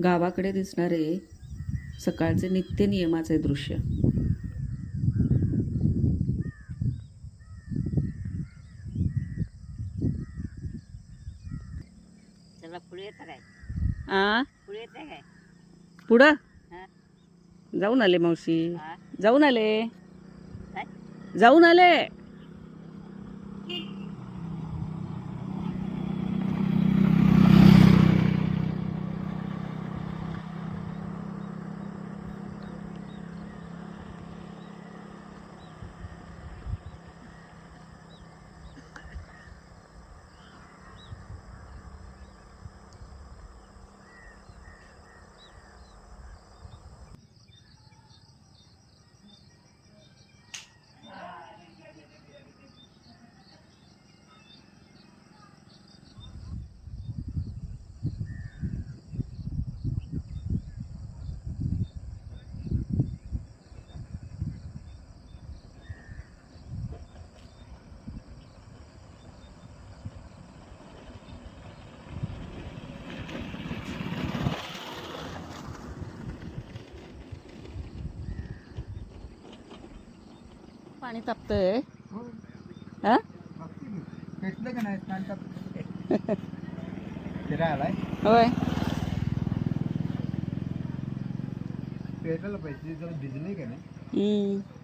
गावाकडे दिसणारे सकाळचे नित्य नियमाचे दृश्य. चला पुढे आ? पुढे येतं काय? पुढं? जाऊन आले मावशी. हा? जाऊन आले? जाऊन आले. पाणी तापतंय. हा. पेटलं का नाही? स्नान फिरायलाय होय. पेटायला पाहिजे. जरा भिजले का नाही? हम्म.